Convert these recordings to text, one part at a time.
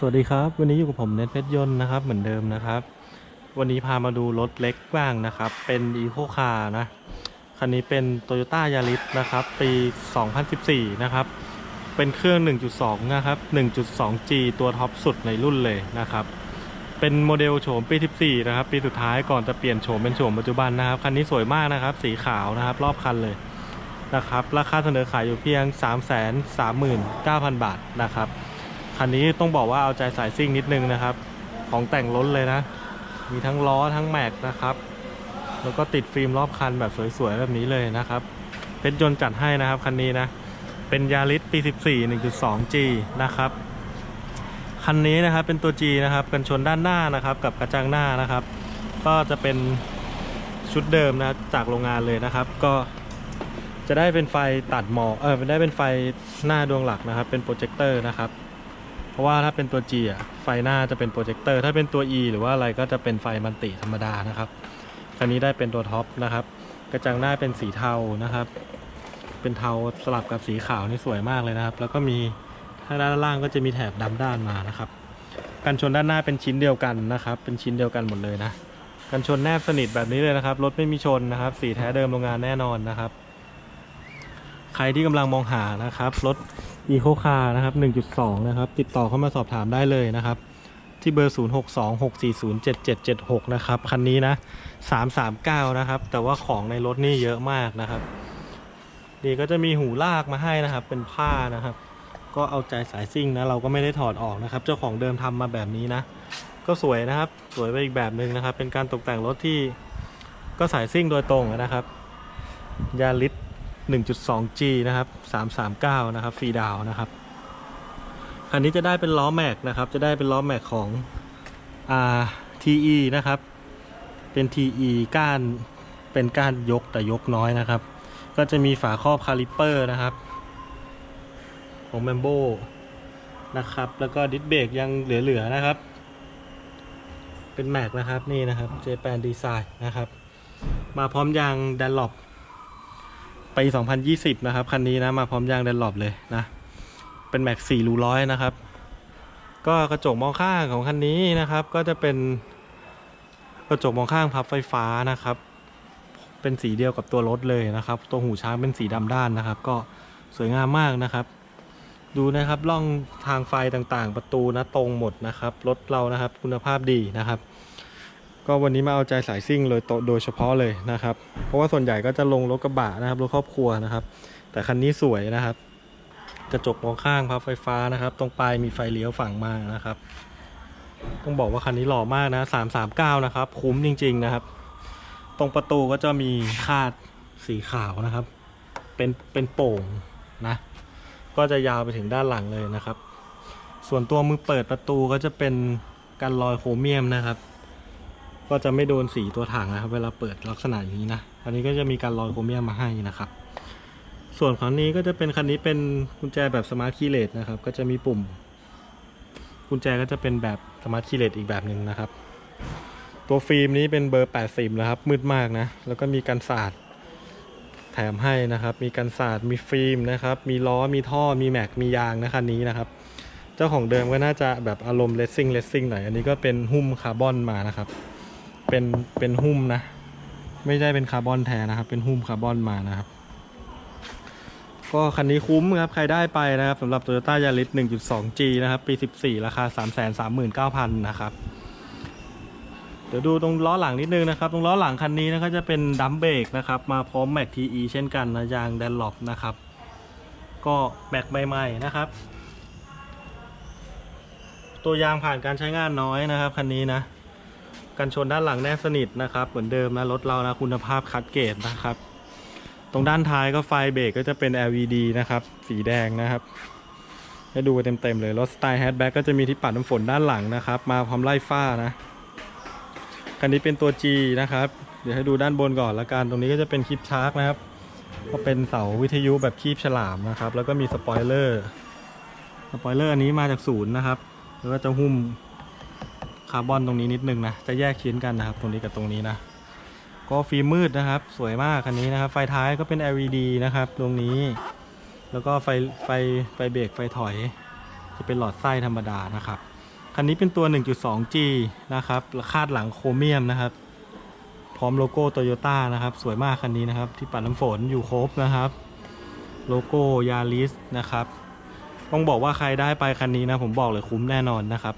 สวัสดีครับวันนี้อยู่กับผมเน็ตเพชรยนต์นะครับเหมือนเดิมนะครับ วันนี้พามาดูรถเล็กบ้างนะครับ เป็น e c o Car นะคันนี้เป็น Toyota Yaris นะครับ ปี 2014 นะครับ เป็นเครื่อง 1.2 นะครับ 1.2G ตัวท็อปสุดในรุ่นเลยนะครับ เป็นโมเดลโฉมปี 14 นะครับ ปีสุดท้ายก่อนจะเปลี่ยนโฉมเป็นโฉมปัจจุบันนะครับ คันนี้สวยมากนะครับ สีขาวนะครับ รอบคันเลยนะครับ ราคาเสนอขายอยู่เพียง 339,000 บาทนะครับ คันนี้ต้องบอกว่าเอาใจสายซิ่งนิดนึงนะครับ ของแต่งล้นเลยนะ มีทั้งล้อทั้งแม็กนะครับ แล้วก็ติดฟิล์มรอบคันแบบสวยๆแบบนี้เลยนะครับ เพชรยนต์จัดให้นะครับคันนี้นะ เป็นยาริสปี 14 1.2G นะครับ คันนี้นะครับเป็นตัว G นะครับ กันชนด้านหน้านะครับ กับกระจังหน้านะครับ ก็จะเป็นชุดเดิมนะจากโรงงานเลยนะครับ ก็จะได้เป็นไฟตัดหมอกเออได้เป็นไฟหน้าดวงหลักนะครับ เป็นโปรเจคเตอร์นะครับ ราะว่าถ้าเป็นตัว G อะไฟหน้าจะเป็นโปรเจคเตอร์ถ้าเป็นตัว E หรือว่าอะไรก็จะเป็นไฟมันติธรรมดานะครับคันนี้ได้เป็นตัวท็อปนะครับ กระจังหน้าเป็นสีเทานะครับ เป็นเทาสลับกับสีขาวนี่สวยมากเลยนะครับ แล้วก็มีถ้าด้านล่างก็จะมีแถบดำด้านมานะครับกันชนด้านหน้าเป็นชิ้นเดียวกันนะครับ เป็นชิ้นเดียวกันหมดเลยนะกันชนแนบสนิทแบบนี้เลยนะครับรถไม่มีชนนะครับ สีแท้เดิมโรงงานแน่นอนนะครับ ใครที่กำลังมองหานะครับรถ e c o Car นะครับ 1.2 นะครับ ติดต่อเข้ามาสอบถามได้เลยนะครับ ที่เบอร์ 0626407776 นะครับ คันนี้นะ 339 นะครับ แต่ว่าของในรถนี่เยอะมากนะครับ ดีก็จะมีหูลากมาให้นะครับ เป็นผ้านะครับ ก็เอาใจสายซิ่งนะ เราก็ไม่ได้ถอดออกนะครับ เจ้าของเดิมทำมาแบบนี้นะ ก็สวยนะครับ สวยไปอีกแบบหนึ่งนะครับ เป็นการตกแต่งรถที่ก็สายซิ่งโดยตรงนะครับ ยาริส 1.2G นะครับ 339 นะครับฟรีดาวนะครับคันนี้จะได้เป็นล้อแม็กนะครับ จะได้เป็นล้อแม็กของ R TE นะครับ เป็น TE ก้านเป็นก้านยกแต่ยกน้อยนะครับ ก็จะมีฝาครอบคาลิปเปอร์นะครับ ของ m ม m โบนะครับ แล้วก็ดิสเบรกยังเหลือ ๆ นะครับ เป็นแม็กนะครับนี่นะครับเจแปนดีไซน์นะครับ มาพร้อมยางดันล o ปปี 2020 นะครับ คันนี้นะมาพร้อมยางเดันลอปเลยนะ เป็นแม็ก4รูร้อยนะครับ ก็กระจกมองข้างของคันนี้นะครับ ก็จะเป็นกระจกมองข้างพับไฟฟ้านะครับ เป็นสีเดียวกับตัวรถเลยนะครับ ตัวหูช้างเป็นสีดำด้านนะครับ ก็สวยงามมากนะครับ ดูนะครับล่องทางไฟต่างๆ ประตูนะตรงหมดนะครับ รถเรานะครับ คุณภาพดีนะครับ ก็วันนี้มาเอาใจสายซิ่งเลยโดยเฉพาะเลยนะครับ เพราะว่าส่วนใหญ่ก็จะลงรถกระบะนะครับรถครอบครัวนะครับ แต่คันนี้สวยนะครับ กระจกมองข้างพับไฟฟ้านะครับ ตรงปลายมีไฟเลี้ยวฝั่งมานะครับ ต้องบอกว่าคันนี้หล่อมากนะ339นะครับ คุ้มจริง ๆนะครับ ตรงประตูก็จะมีคาดสีขาวนะครับ เป็นเป็นโป่งนะ ก็จะยาวไปถึงด้านหลังเลยนะครับ ส่วนตัวมือเปิดประตูก็จะเป็นกันรอยโครเมียมนะครับ ก็จะไม่โดนสีตัวถังนะครับ เวลาเปิดลักษณะอย่างนี้นะ อันนี้ก็จะมีการรอยโครเมียมมาให้นะครับ ส่วนของนี้ก็จะเป็นคันนี้เป็นกุญแจแบบสมาร์ทคีย์เลสนะครับ ก็จะมีปุ่ม กุญแจก็จะเป็นแบบสมาร์ทคีย์เลสอีกแบบหนึ่งนะครับ ตัวฟิล์มนี้เป็นเบอร์80นะครับ มืดมากนะ แล้วก็มีกันสาดแถมให้นะครับ มีกันสาดมีฟิล์มนะครับ มีล้อ มีท่อ มีแม็ก มียางนะคันนี้นะครับเจ้าของเดิมก็น่าจะแบบอารมณ์เลสซิ่งเลสซิ่งหน่อย อันนี้ก็เป็นหุ้มคาร์บอนมานะครับ เป็นเป็นหุ้มนะ ไม่ได้เป็นคาร์บอนแท้นะครับ เป็นหุ้มคาร์บอนมานะครับ ก็คันนี้คุ้มครับ ใครได้ไปนะครับสำหรับ Toyota Yaris 1.2G นะครับ ปี 14 ราคา 339,000 นะครับ เดี๋ยวดูตรงล้อหลังนิดนึงนะครับ ตรงล้อหลังคันนี้นะครับจะเป็นดัมเบรกนะครับ มาพร้อมแม็ก TE เช่นกันนะยางแดนล็อปนะครับ ก็แม็กใหม่ๆนะครับ ตัวยางผ่านการใช้งานน้อยนะครับคันนี้นะ กันชนด้านหลังแนบสนิทนะครับ เหมือนเดิมนะรถเรานะคุณภาพคัดเกรดนะครับ ตรงด้านท้ายก็ไฟเบรกก็จะเป็น LED นะครับ สีแดงนะครับ ให้ดูเต็มๆเลยรถสไตล์แฮชแบ็กก็จะมีที่ปัดน้ำฝนด้านหลังนะครับ มาพร้อมไล่ฟ้านะคันนี้เป็นตัว G นะครับ เดี๋ยวให้ดูด้านบนก่อนละกัน ตรงนี้ก็จะเป็นคลิปชาร์กนะครับ ก็เป็นเสาวิทยุแบบคีบฉลามนะครับ แล้วก็มีสปอยเลอร์ สปอยเลอร์อันนี้มาจากศูนย์นะครับ แล้วก็จะหุ้ม คาร์บอนตรงนี้นิดนึงนะ จะแยกชิ้นกันนะครับ ตรงนี้กับตรงนี้นะ ก็ฟิล์มมืดนะครับ สวยมากคันนี้นะครับ ไฟท้ายก็เป็น LED นะครับ ตรงนี้ แล้วก็ไฟไฟไฟเบรกไฟถอย จะเป็นหลอดไส้ธรรมดานะครับ คันนี้เป็นตัว 1.2G นะครับ คาดหลังโครเมียมนะครับ พร้อมโลโก้โตโยต้านะครับ สวยมากคันนี้นะครับ ที่ปัดน้ำฝนอยู่ครบนะครับ โลโก้ยาริสนะครับ ต้องบอกว่าใครได้ไปคันนี้นะ ผมบอกเลยคุ้มแน่นอนนะครับ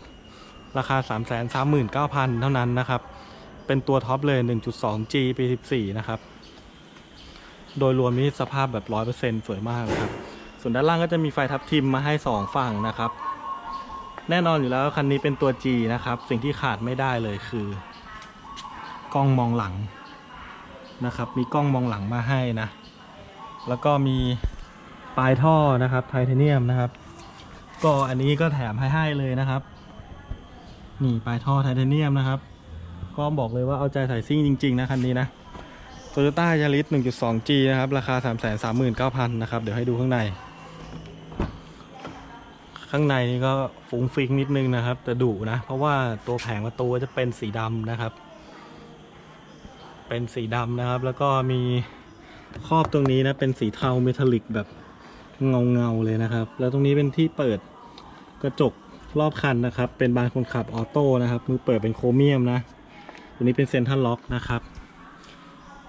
ราคา 339,000 เท่านั้นนะครับ เป็นตัวท็อปเลย 1.2G ปี14นะครับ โดยรวมนี้สภาพแบบ 100%สวยมากครับ ส่วนด้านล่างก็จะมีไฟทับทิมมาให้ 2 ฝั่งนะครับ แน่นอนอยู่แล้วคันนี้เป็นตัว G นะครับ สิ่งที่ขาดไม่ได้เลยคือกล้องมองหลังนะครับ มีกล้องมองหลังมาให้นะ แล้วก็มีปลายท่อนะครับไทเทเนียมนะครับ ก็อันนี้ก็แถมให้ให้เลยนะครับ นี่ปลายท่อไทเทเนียมนะครับ ก็บอกเลยว่าเอาใจใส่ซิ่งจริง ๆ นะคันนี้นะ Toyota Yaris 1.2G นะครับ ราคา 339,000 นะครับ เดี๋ยวให้ดูข้างใน ข้างในนี่ก็ฟุ้งฟิ้งนิดนึงนะครับ แต่ดุนะ เพราะว่าตัวแผงประตูจะเป็นสีดำนะครับ เป็นสีดำนะครับ แล้วก็มีครอบตรงนี้นะ เป็นสีเทาเมทัลลิกแบบเงาเงาๆเลยนะครับ แล้วตรงนี้เป็นที่เปิดกระจก รอบคันนะครับ เป็นบานคนขับออโต้นะครับมือเปิดเป็นโครเมียมนะ ตัวนี้เป็นเซ็นทรัลล็อกนะครับ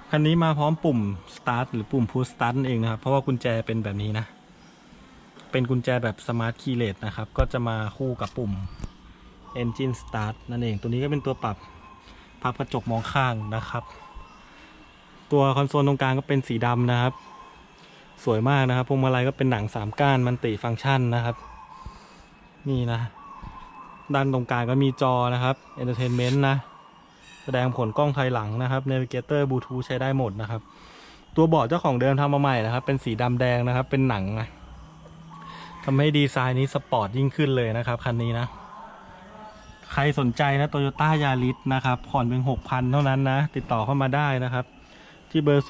คันนี้มาพร้อมปุ่ม start หรือปุ่ม push start นั่นเองนะครับ เพราะว่ากุญแจเป็นแบบนี้นะ เป็นกุญแจแบบ smart keyless นะครับ ก็จะมาคู่กับปุ่ม engine start นั่นเอง ตัวนี้ก็เป็นตัวปรับพับกระจกมองข้างนะครับ ตัวคอนโซลตรงกลางก็เป็นสีดำนะครับ สวยมากนะครับพวงมาลัยก็เป็นหนังสามก้านมันติฟังก์ชันนะครับ นี่นะ ด้านตรงกลางก็มีจอนะครับ entertainment นะ แสดงผลกล้องถอยหลังนะครับ Navigator Bluetooth ใช้ได้หมดนะครับ ตัวเบาะเจ้าของเดิมทำมาใหม่นะครับ เป็นสีดำแดงนะครับ เป็นหนังนะทำให้ดีไซน์นี้สปอร์ตยิ่งขึ้นเลยนะครับ คันนี้นะ ใครสนใจนะ Toyota Yaris นะครับ ผ่อนเพียง6,000 เท่านั้นนะ ติดต่อเข้ามาได้นะครับ ที่เบอร์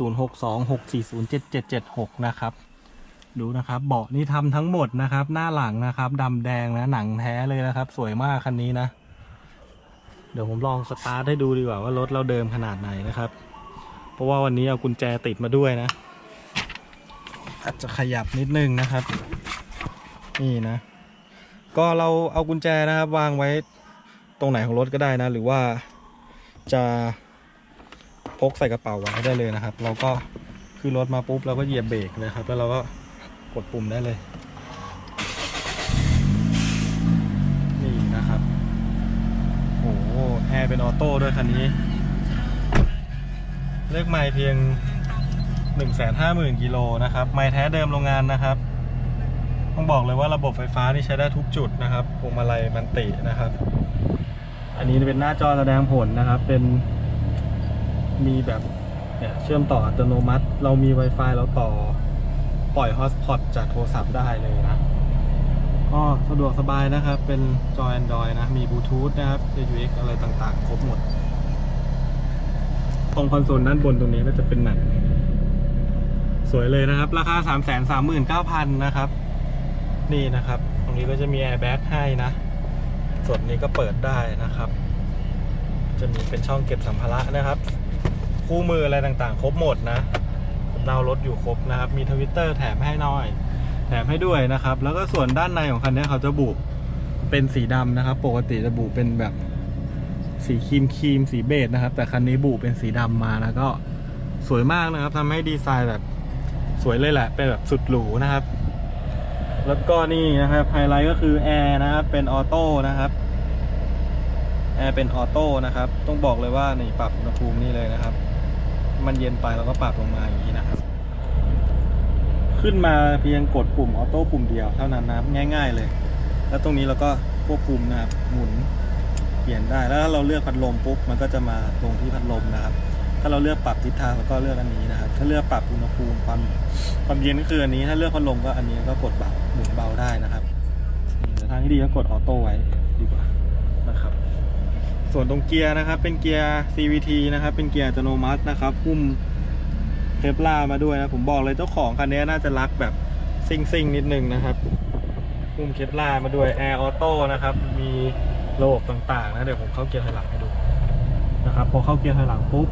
0626407776 นะครับ ดูนะครับเบาะนี่ทำทั้งหมดนะครับ หน้าหลังนะครับดำแดงนะหนังแท้เลยนะครับ สวยมากคันนี้นะ เดี๋ยวผมลองสตาร์ทให้ดูดีกว่าว่ารถเราเดิมขนาดไหนนะครับ เพราะว่าวันนี้เอากุญแจติดมาด้วยนะ อาจจะขยับนิดนึงนะครับ นี่นะ ก็เราเอากุญแจนะครับ วางไว้ตรงไหนของรถก็ได้นะ หรือว่าจะพกใส่กระเป๋าไว้ได้เลยนะครับ เราก็ขึ้นรถมาปุ๊บเราก็เหยียบเบรกเลยครับ แล้วเราก็ กดปุ่มได้เลย นี่นะครับโอ้โหแอร์เป็นออโต้ด้วยคันนี้ เลขไม่เพียง 150,000กิโลนะครับ ไม่แท้เดิมโรงงานนะครับ ต้องบอกเลยว่าระบบไฟฟ้านี่ใช้ได้ทุกจุดนะครับพวงมาลัยมันตินะครับ อันนี้เป็นหน้าจอแสดงผลนะครับ เป็นมีแบบเนี่ยเชื่อมต่ออัตโนมัติ เรามี Wi-Fi เราต่อ ปล่อยฮอสพอตจากโทรศัพท์ได้เลยนะก็สะดวกสบายนะครับ เป็นจอ Android นะ มีบลูทูธนะครับ AUX อะไรต่างๆ ครบหมด ตรงคอนโซลด้านบนตรงนี้ก็จะเป็นหนังสวยเลยนะครับ ราคา 339,000 นะครับ นี่นะครับ ตรงนี้ก็จะมีแอร์แบ็กให้นะ ส่วนนี้ก็เปิดได้นะครับ จะมีเป็นช่องเก็บสัมภาระนะครับ คู่มืออะไรต่างๆ ครบหมดนะ ดาวรถอยู่ครบนะครับ มีทวิตเตอร์แถมให้น่อย แถมให้ด้วยนะครับ แล้วก็ส่วนด้านในของคันนี้เขาจะบุเป็นสีดำนะครับ ปกติจะบุเป็นแบบสีครีมครีมสีเบจนะครับ แต่คันนี้บุเป็นสีดำมาแล้วก็สวยมากนะครับทำให้ดีไซน์แบบสวยเลยแหละ เป็นแบบสุดหรูนะครับ แล้วก็นี่นะครับไฮไลท์ก็คือแอร์นะครับ เป็นออโต้นะครับแอร์เป็นออโต้นะครับ ต้องบอกเลยว่านี่ปรับอุณหภูมินี่เลยนะครับ มันเย็นไปเราก็ปรับลงมาอย่างนี้นะครับ ขึ้นมาเพียงกดปุ่มออโต้ปุ่มเดียวเท่านั้นนะครับง่าย ๆเลย แล้วตรงนี้เราก็ควบคุมนะครับหมุนเปลี่ยนได้แล้วถ้าเราเลือกพัดลมปุ๊บมันก็จะมาลงที่พัดลมนะครับ ถ้าเราเลือกปรับทิศทางเราก็เลือกอันนี้นะครับ ถ้าเลือกปรับอุณหภูมิความความเย็นก็คืออันนี้ถ้าเลือกพัดลมก็อันนี้ก็กดเบาหมุนเบาได้นะครับทางที่ดีก็กดออโต้ไว้ดีกว่า ส่วนตรงเกียร์นะครับ เป็นเกียร์ CVT นะครับ เป็นเกียร์อัตโนมัตินะครับหุ้มเคปลามาด้วยนะ ผมบอกเลยเจ้าของคันนี้น่าจะรักแบบซิ่งซิ่งนิดนึงนะครับหุ้มเคปลามาด้วยแอร์ออโต้นะครับ มีระบบต่างๆนะเดี๋ยวผมเข้าเกียร์ถอยหลังให้ดูนะครับพอเข้าเกียร์ถอยหลังปุ๊บ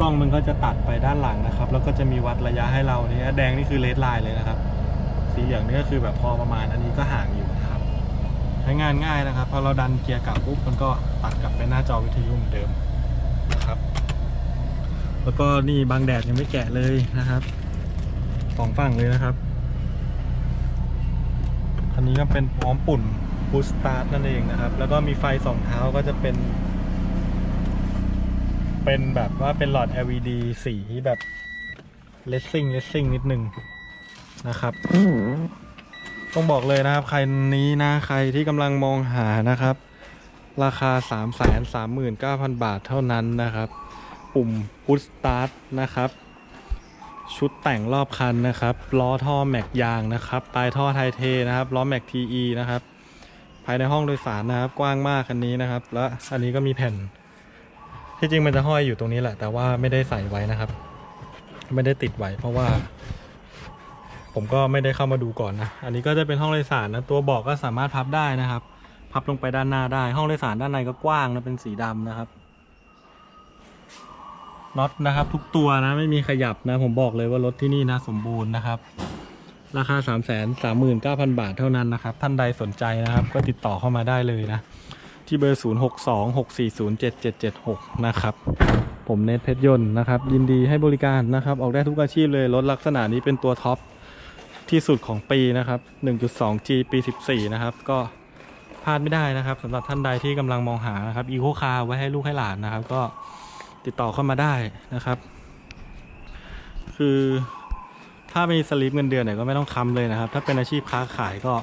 กล้องมันก็จะตัดไปด้านหลังนะครับ แล้วก็จะมีวัดระยะให้เราเนี่ยแดงนี่คือเลดไลน์เลยนะครับ สีเหลืองนี่ก็คือแบบพอประมาณอันนี้ก็ห่างอยู่นะครับ ช้งานง่ายนะครับพอเราดันเกียร์กลับปุ๊บมันก็ตัดกลับไปหน้าจอวิทยุเหมือนเดิมนะครับ แล้วก็นี่บางแดดยังไม่แกะเลยนะครับสองฝั่งเลยนะครับอันนี้ก็เป็นพร้อมปุ่นบูสตาร์ทนั่นเองนะครับ แล้วก็มีไฟสองเท้าก็จะเป็น เป็นแบบว่าเป็นหลอด LED สีแบบเลสซิ่งเลสซิ่งนิดนึงนะครับ ต้องบอกเลยนะครับ ใครนี้นะใครที่กำลังมองหานะครับ ราคา 3 3 9 0 0 0 บาทเท่านั้นนะครับ ปุ่ม Push Start นะครับ ชุดแต่งรอบคันนะครับ ล้อท่อแม็กยางนะครับ ปลายท่อไทเทนะครับล้อแม็ก TE นะครับ ภายในห้องโดยสารนะครับ กว้างมากคันนี้นะครับ และอันนี้ก็มีแผ่น ที่จริงมันจะห้อยอยู่ตรงนี้แหละ แต่ว่าไม่ได้ใส่ไว้นะครับ ไม่ได้ติดไว้เพราะว่า ผมก็ไม่ได้เข้ามาดูก่อนนะ อันนี้ก็จะเป็นห้องโดยสารนะ ตัวเบอกก็สามารถพับได้นะครับ พับลงไปด้านหน้าได้ ห้องโดยสารด้านในก็กว้างนะ เป็นสีดำนะครับ น็อตนะครับ ทุกตัวนะ ไม่มีขยับนะ ผมบอกเลยว่ารถที่นี่นะสมบูรณ์นะครับ ราคา 3 3 9 0 0 0 บาทเท่านั้นนะครับ ท่านใดสนใจนะครับ ก็ติดต่อเข้ามาได้เลยนะ ที่เบอร์ 0 6 2 6 4 0 7 7 7 6 นะครับผมเนทเพชรยนต์นะครับยินดีให้บริการนะครับ ออกได้ทุกอาชีพเลยรถลักษณะนี้เป็นตัวท็อป ที่สุดของปีนะครับ 1.2G ปี 14 นะครับ ก็พลาดไม่ได้นะครับสำหรับท่านใดที่กำลังมองหานะครับอีโคคาร์ไว้ให้ลูกให้หลานนะครับ ก็ติดต่อเข้ามาได้นะครับ คือถ้ามีสลิปเงินเดือนเนี่ยก็ไม่ต้องค้ำเลยนะครับ ถ้าเป็นอาชีพค้าขายก็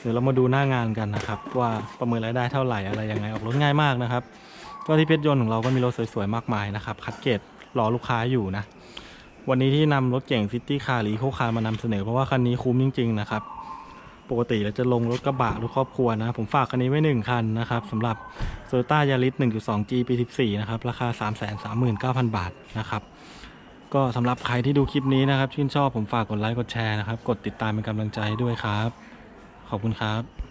เดี๋ยวเรามาดูหน้างานกันนะครับ ว่าประเมินรายได้เท่าไหร่อะไรยังไงออกรถง่ายมากนะครับก็ที่เพชรยนต์ของเราก็มีรถสวยๆมากมายนะครับคัดเกรดรอลูกค้าอยู่นะ วันนี้ที่นำรถเก่งซิตี้คาร์หรือโคคาร์มานำเสนอเพราะว่าคันนี้คุ้มจริง ๆ นะครับ ปกติเราจะลงรถกระบะรถครอบครัวนะ ผมฝากคันนี้ไว้หนึ่งคันนะครับสำหรับโซต้ายาริส 1.2G ปี 14 นะครับ ราคา 339,000 บาทนะครับ ก็สำหรับใครที่ดูคลิปนี้นะครับ ชื่นชอบผมฝากกดไลค์กดแชร์นะครับ กดติดตามเป็นกำลังใจด้วยครับ ขอบคุณครับ